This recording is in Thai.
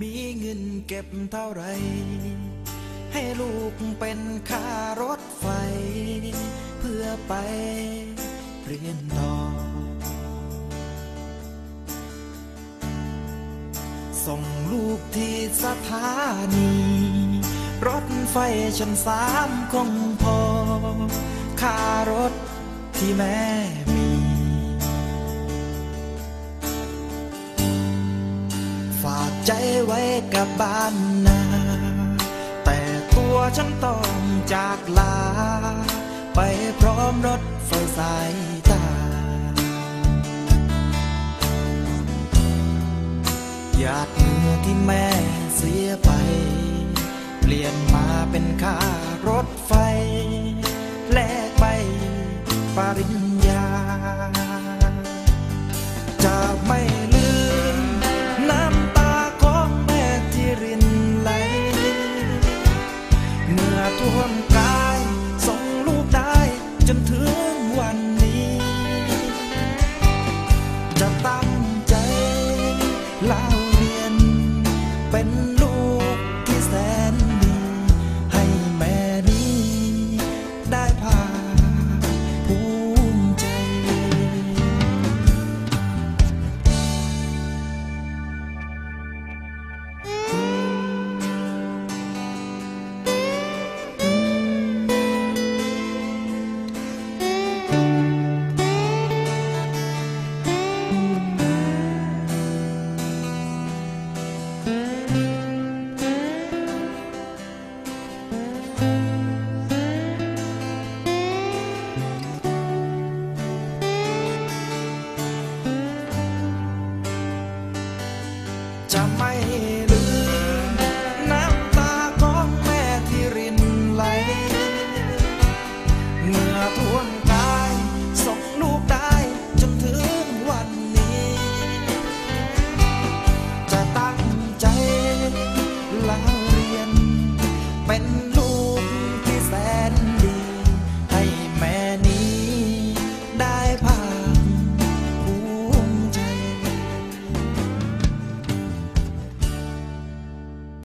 มีเงินเก็บเท่าไร ให้ลูกเป็นค่ารถไฟ เพื่อไปเรียนต่อ ส่งลูกที่สถานี รถไฟชั้นสามคงพอค่ารถที่แม่ ใจไว้กับบ้านนา แต่ตัวฉันต้องจากลา ไปพร้อมรถไฟสายตา หยาดเหงื่อที่แม่เสียไป เปลี่ยนมาเป็นข้า จนถึงวันนี้ จะตั้งใจเล่า จะไม่ลืม น้ำตาของแม่ที่รินไหล เมื่อท่วงกายส่งลูกได้จนถึงวันนี้ จะตั้งใจเล่าเรียนเป็นลูก